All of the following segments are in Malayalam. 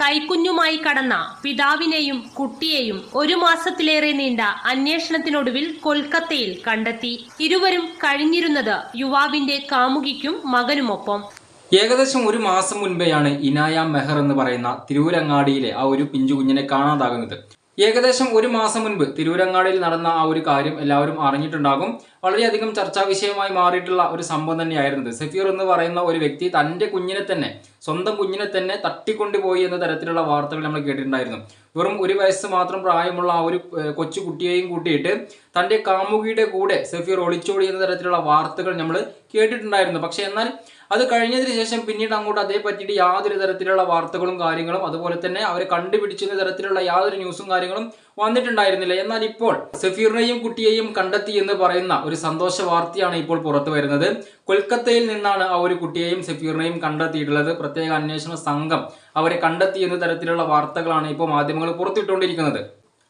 കൈക്കുഞ്ഞുമായി കടന്ന പിതാവിനെയും കുട്ടിയെയും ഒരു മാസത്തിലേറെ നീണ്ട അന്വേഷണത്തിനൊടുവിൽ കൊൽക്കത്തയിൽ കണ്ടെത്തി. ഇരുവരും കഴിഞ്ഞിരുന്നത് യുവാവിന്റെ കാമുകിക്കും മകനുമൊപ്പം. ഏകദേശം ഒരു മാസം മുൻപെയാണ് ഇനായ മെഹർ എന്ന് പറയുന്ന തിരൂരങ്ങാടിയിലെ ആ ഒരു പിഞ്ചു കുഞ്ഞിനെ കാണാതാകുന്നത്. ഏകദേശം ഒരു മാസം മുൻപ് തിരൂരങ്ങാടിയിൽ നടന്ന ആ ഒരു കാര്യം എല്ലാവരും അറിഞ്ഞിട്ടുണ്ടാകും. വളരെയധികം ചർച്ചാ വിഷയമായി മാറിയിട്ടുള്ള ഒരു സംഭവം തന്നെയായിരുന്നത് സഫീർ എന്ന് പറയുന്ന ഒരു വ്യക്തി തന്റെ കുഞ്ഞിനെ തന്നെ സ്വന്തം കുഞ്ഞിനെ തന്നെ തട്ടിക്കൊണ്ടുപോയി എന്ന തരത്തിലുള്ള വാർത്തകൾ നമ്മൾ കേട്ടിട്ടുണ്ടായിരുന്നു. വെറും ഒരു വയസ്സ് മാത്രം പ്രായമുള്ള ആ ഒരു കൊച്ചു കുട്ടിയെയും കൂട്ടിയിട്ട് തന്റെ കാമുകിയുടെ കൂടെ സഫീർ ഒളിച്ചോടി എന്ന തരത്തിലുള്ള വാർത്തകൾ നമ്മൾ കേട്ടിട്ടുണ്ടായിരുന്നു. പക്ഷെ എന്നാൽ അത് കഴിഞ്ഞതിന് ശേഷം പിന്നീട് അങ്ങോട്ട് അതേ പറ്റിയിട്ട് യാതൊരു തരത്തിലുള്ള വാർത്തകളും കാര്യങ്ങളും അതുപോലെ തന്നെ അവരെ കണ്ടുപിടിച്ചുന്ന തരത്തിലുള്ള യാതൊരു ന്യൂസും കാര്യങ്ങളും വന്നിട്ടുണ്ടായിരുന്നില്ല. എന്നാൽ ഇപ്പോൾ സഫീറിനെയും കുട്ടിയെയും കണ്ടെത്തി എന്ന് പറയുന്ന ഒരു സന്തോഷ വാർത്തയാണ് ഇപ്പോൾ പുറത്തു വരുന്നത്. കൊൽക്കത്തയിൽ നിന്നാണ് ആ ഒരു കുട്ടിയെയും സഫീറിനെയും കണ്ടെത്തിയിട്ടുള്ളത്. പ്രത്യേക അന്വേഷണ സംഘം അവരെ കണ്ടെത്തി എന്ന തരത്തിലുള്ള വാർത്തകളാണ് ഇപ്പോൾ മാധ്യമങ്ങൾ പുറത്തിട്ടുകൊണ്ടിരിക്കുന്നത്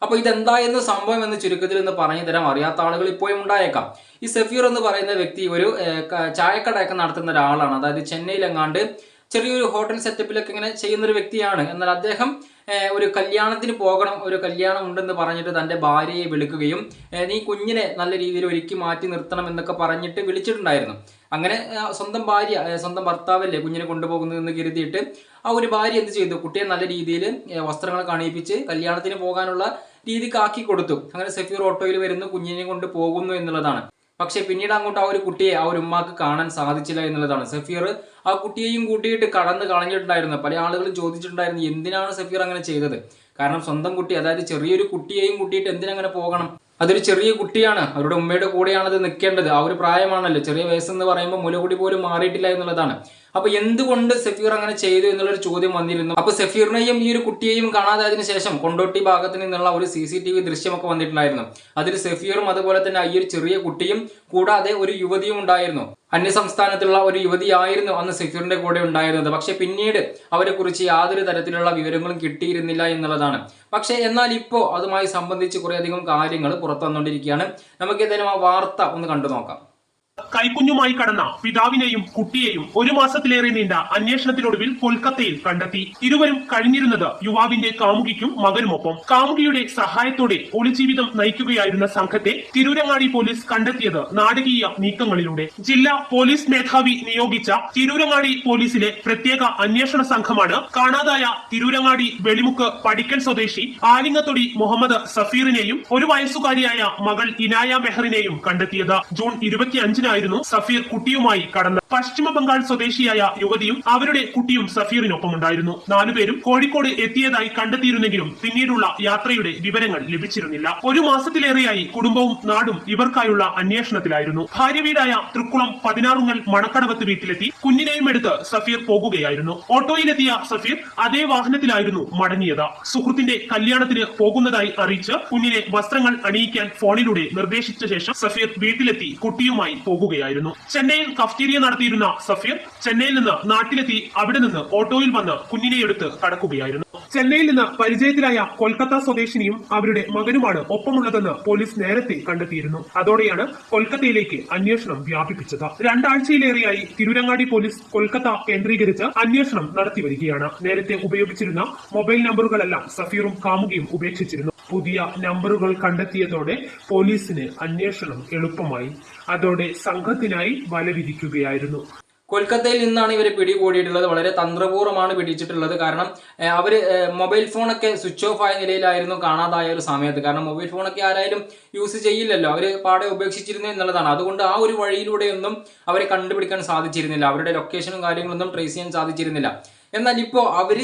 അപ്പൊ ഇതെന്തായിരുന്നു സംഭവം എന്ന് ചുരുക്കത്തിൽ ഒന്ന് പറഞ്ഞു തരാം അറിയാത്ത ആളുകൾ ഇപ്പോഴും ഉണ്ടായേക്കാം. ഈ സഫീർ എന്ന് പറയുന്ന വ്യക്തി ഒരു ചായക്കടയൊക്കെ നടത്തുന്ന ഒരാളാണ്. അതായത് ചെന്നൈയിലെങ്ങാണ്ട് ചെറിയൊരു ഹോട്ടൽ സെറ്റപ്പിലൊക്കെ ഇങ്ങനെ ചെയ്യുന്നൊരു വ്യക്തിയാണ്. എന്നാൽ അദ്ദേഹം ഒരു കല്യാണത്തിന് പോകണം ഒരു കല്യാണം ഉണ്ടെന്ന് പറഞ്ഞിട്ട് തന്റെ ഭാര്യയെ വിളിക്കുകയും നീ കുഞ്ഞിനെ നല്ല രീതിയിൽ ഒരുക്കി മാറ്റി നിർത്തണം എന്നൊക്കെ പറഞ്ഞിട്ട് വിളിച്ചിട്ടുണ്ടായിരുന്നു. അങ്ങനെ സ്വന്തം ഭാര്യ സ്വന്തം ഭർത്താവല്ലേ കുഞ്ഞിനെ കൊണ്ടുപോകുന്നതെന്ന് കരുതിയിട്ട് ആ ഒരു ഭാര്യ എന്ത് ചെയ്തു? കുട്ടിയെ നല്ല രീതിയിൽ വസ്ത്രങ്ങൾ കാണിപ്പിച്ച് കല്യാണത്തിന് പോകാനുള്ള രീതിക്കാക്കി കൊടുത്തു. അങ്ങനെ സഫീർ ഓട്ടോയിൽ വരുന്നു കുഞ്ഞിനെ കൊണ്ട് പോകുന്നു എന്നുള്ളതാണ്. പക്ഷെ പിന്നീട് അങ്ങോട്ട് ആ ഒരു കുട്ടിയെ ആ ഒരു ഉമ്മാക്ക് കാണാൻ സാധിച്ചില്ല എന്നുള്ളതാണ്. സഫീർ ആ കുട്ടിയെയും കൂട്ടിയിട്ട് കടന്ന് കളഞ്ഞിട്ടുണ്ടായിരുന്നു. പല ആളുകളും ചോദിച്ചിട്ടുണ്ടായിരുന്നു എന്തിനാണ് സഫീർ അങ്ങനെ ചെയ്തത്? കാരണം സ്വന്തം കുട്ടി അതായത് ചെറിയൊരു കുട്ടിയെയും കൂട്ടിയിട്ട് എന്തിനങ്ങനെ പോകണം? അതൊരു ചെറിയ കുട്ടിയാണ്. അവരുടെ ഉമ്മയുടെ കൂടെയാണ് അത് നിൽക്കേണ്ടത് ആ ഒരു പ്രായമാണല്ലോ. ചെറിയ വയസ്സെന്ന് പറയുമ്പോൾ മുലകുടി പോലും മാറിയിട്ടില്ല എന്നുള്ളതാണ്. അപ്പൊ എന്തുകൊണ്ട് സഫീർ അങ്ങനെ ചെയ്തു എന്നുള്ളൊരു ചോദ്യം വന്നിരുന്നു. അപ്പൊ സഫീറിനെയും ഈ ഒരു കുട്ടിയെയും കാണാതായതിനു ശേഷം കൊണ്ടോട്ടി ഭാഗത്ത് നിന്നുള്ള ഒരു സി സി ടി വി ദൃശ്യമൊക്കെ വന്നിട്ടുണ്ടായിരുന്നു. അതിൽ സഫീറും അതുപോലെ തന്നെ ഈ ഒരു ചെറിയ കുട്ടിയും കൂടാതെ ഒരു യുവതിയും ഉണ്ടായിരുന്നു. അന്യസംസ്ഥാനത്തുള്ള ഒരു യുവതിയായിരുന്നു അന്ന് സഫീറിന്റെ കൂടെ ഉണ്ടായിരുന്നത്. പക്ഷെ പിന്നീട് അവരെ കുറിച്ച് യാതൊരു തരത്തിലുള്ള വിവരങ്ങളും കിട്ടിയിരുന്നില്ല എന്നുള്ളതാണ്. പക്ഷെ എന്നാൽ ഇപ്പോ അതുമായി സംബന്ധിച്ച് കുറേയധികം കാര്യങ്ങൾ പുറത്തു വന്നുകൊണ്ടിരിക്കുകയാണ്. നമുക്ക് ഏതായാലും ആ വാർത്ത ഒന്ന് കണ്ടു നോക്കാം. കൈക്കുഞ്ഞുമായി കടന്ന പിതാവിനെയും കുട്ടിയെയും ഒരു മാസത്തിലേറെ നീണ്ട അന്വേഷണത്തിനൊടുവിൽ കൊൽക്കത്തയിൽ കണ്ടെത്തി. ഇരുവരും കഴിഞ്ഞിരുന്നത് യുവാവിന്റെ കാമുകിക്കും മകനുമൊപ്പം. കാമുകിയുടെ സഹായത്തോടെ ഒളിജീവിതം നയിക്കുകയായിരുന്ന സംഘത്തെ തിരൂരങ്ങാടി പോലീസ് കണ്ടെത്തിയത് നാടകീയ നീക്കങ്ങളിലൂടെ. ജില്ലാ പോലീസ് മേധാവി നിയോഗിച്ച തിരൂരങ്ങാടി പോലീസിലെ പ്രത്യേക അന്വേഷണ സംഘമാണ് കാണാതായ തിരൂരങ്ങാടി വെളിമുക്ക് പടിക്കൽ സ്വദേശി ആലിങ്ങത്തൊടി മുഹമ്മദ് സഫീറിനെയും ഒരു വയസ്സുകാരിയായ മകൾ ഇനായ മെഹറിനെയും കണ്ടെത്തിയത്. ജൂൺ ഇരുപത്തിയഞ്ചിനായിരുന്നു സഫീർ കുട്ടിയുമായി കടന്നത്. പശ്ചിമ ബംഗാൾ സ്വദേശിയായ യുവതിയും അവരുടെ കുട്ടിയും സഫീറിനൊപ്പം ഉണ്ടായിരുന്നു നാലുപേരും കോഴിക്കോട് എത്തിയതായി കണ്ടെത്തിയിരുന്നെങ്കിലും പിന്നീടുള്ള യാത്രയുടെ വിവരങ്ങൾ ലഭിച്ചിരുന്നില്ല. ഒരു മാസത്തിലേറെയായി കുടുംബവും നാടും ഇവർക്കായുള്ള അന്വേഷണത്തിലായിരുന്നു. ഭാര്യ വീടായ തൃക്കുളം പതിനാറുങ്ങൽ മണക്കടവത്ത് വീട്ടിലെത്തി കുഞ്ഞിനെയും എടുത്ത് സഫീർ പോകുകയായിരുന്നു. ഓട്ടോയിലെത്തിയ സഫീർ അതേ വാഹനത്തിലായിരുന്നു മടങ്ങിയത്. സുഹൃത്തിന്റെ കല്യാണത്തിന് പോകുന്നതായി അറിയിച്ച് കുഞ്ഞിനെ വസ്ത്രങ്ങൾ അണിയിക്കാൻ ഫോണിലൂടെ നിർദ്ദേശിച്ച ശേഷം സഫീർ വീട്ടിലെത്തി കുട്ടിയുമായി പോകുകയായിരുന്നു. ചെന്നൈയിൽ കഫ്റ്റീരിയ നടത്തിയിരുന്ന സഫീർ ചെന്നൈയിൽ നിന്ന് നാട്ടിലെത്തി അവിടെ നിന്ന് ഓട്ടോയിൽ വന്ന് കുഞ്ഞിനെ എടുത്ത് കടക്കുകയായിരുന്നു. ചെന്നൈയിൽ നിന്ന് പരിചയത്തിലായ കൊൽക്കത്ത സ്വദേശിനിയും അവരുടെ മകനുമാണ് ഒപ്പമുള്ളതെന്ന് പോലീസ് നേരത്തെ കണ്ടെത്തിയിരുന്നു. അതോടെയാണ് കൊൽക്കത്തയിലേക്ക് അന്വേഷണം വ്യാപിപ്പിച്ചത്. രണ്ടാഴ്ചയിലേറെയായി തിരുരങ്ങാടി പോലീസ് കൊൽക്കത്ത കേന്ദ്രീകരിച്ച് അന്വേഷണം നടത്തി വരികയാണ്. നേരത്തെ ഉപയോഗിച്ചിരുന്ന മൊബൈൽ നമ്പറുകളെല്ലാം സഫീറും കാമുകിയും ഉപേക്ഷിച്ചിരുന്നു. പുതിയ നമ്പറുകൾ കണ്ടെത്തിയതോടെ പോലീസിന് അന്വേഷണം എളുപ്പമായി. അതോടെ സംഘത്തിനായി വല വിധിക്കുകയായിരുന്നു കൊൽക്കത്തയിൽ നിന്നാണ് ഇവരെ പിടികൂടിയിട്ടുള്ളത്. വളരെ തന്ത്രപൂർവമാണ് പിടിച്ചിട്ടുള്ളത്. കാരണം അവർ മൊബൈൽ ഫോണൊക്കെ സ്വിച്ച് ഓഫ് ആയ നിലയിലായിരുന്നു കാണാതായ ഒരു സമയത്ത്. കാരണം മൊബൈൽ ഫോണൊക്കെ ആരായാലും യൂസ് ചെയ്യില്ലല്ലോ. അവർ പാടെ ഉപേക്ഷിച്ചിരുന്നു എന്നുള്ളതാണ്. അതുകൊണ്ട് ആ ഒരു വഴിയിലൂടെയൊന്നും അവരെ കണ്ടുപിടിക്കാൻ സാധിച്ചിരുന്നില്ല. അവരുടെ ലൊക്കേഷനും കാര്യങ്ങളൊന്നും ട്രേസ് ചെയ്യാൻ സാധിച്ചിരുന്നില്ല. എന്നാൽ ഇപ്പോൾ അവർ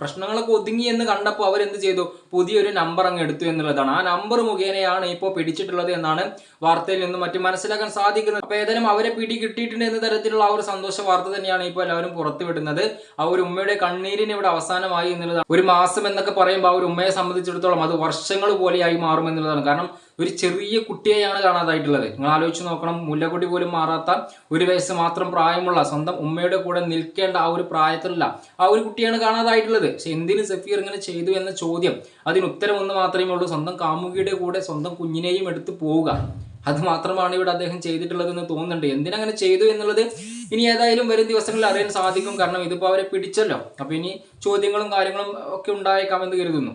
പ്രശ്നങ്ങളൊക്കെ ഒതുങ്ങി എന്ന് കണ്ടപ്പോൾ അവരെന്ത് ചെയ്തു? പുതിയൊരു നമ്പർ അങ്ങ് എടുത്തു എന്നുള്ളതാണ്. ആ നമ്പർ മുഖേനയാണ് ഇപ്പോൾ പിടിച്ചിട്ടുള്ളത് എന്നാണ് വാർത്തയിൽ നിന്നും മറ്റും മനസ്സിലാക്കാൻ സാധിക്കുന്നത്. അപ്പോൾ ഏതായാലും അവരെ പിടി കിട്ടിയിട്ടുണ്ട് എന്ന തരത്തിലുള്ള ആ ഒരു സന്തോഷ വാർത്ത തന്നെയാണ് ഇപ്പോൾ എല്ലാവരും പുറത്തുവിടുന്നത് ആ ഒരു ഉമ്മയുടെ കണ്ണീരിന് ഇവിടെ അവസാനമായി എന്നുള്ളതാണ്. ഒരു മാസം എന്നൊക്കെ പറയുമ്പോൾ ആ ഒരു ഉമ്മയെ സംബന്ധിച്ചിടത്തോളം അത് വർഷങ്ങൾ പോലെയായി മാറും എന്നുള്ളതാണ്. കാരണം ഒരു ചെറിയ കുട്ടിയെയാണ് കാണാതായിട്ടുള്ളത്. നിങ്ങൾ ആലോചിച്ച് നോക്കണം മുല്ലക്കുട്ടി പോലും മാറാത്ത ഒരു വയസ്സ് മാത്രം പ്രായമുള്ള സ്വന്തം ഉമ്മയുടെ കൂടെ നിൽക്കേണ്ട ആ ഒരു പ്രായത്തിലുള്ള ആ ഒരു കുട്ടിയാണ് കാണാതായിട്ടുള്ളത്. പക്ഷെ എന്തിന് സഫീർ ഇങ്ങനെ ചെയ്തു എന്ന ചോദ്യം? അതിന് ഉത്തരം ഒന്ന് മാത്രമേ ഉള്ളൂ. സ്വന്തം കാമുകിയുടെ കൂടെ സ്വന്തം കുഞ്ഞിനെയും എടുത്തു പോവുക. അത് മാത്രമാണ് ഇവിടെ അദ്ദേഹം ചെയ്തിട്ടുള്ളതെന്ന് തോന്നുന്നുണ്ട്. എന്തിനങ്ങനെ ചെയ്തു എന്നുള്ളത് ഇനി ഏതായാലും വരും ദിവസങ്ങളിൽ അറിയാൻ സാധിക്കും. കാരണം ഇതിപ്പോൾ അവരെ പിടിച്ചല്ലോ. അപ്പോൾ ഇനി ചോദ്യങ്ങളും കാര്യങ്ങളും ഒക്കെ ഉണ്ടായേക്കാമെന്ന് കരുതുന്നു.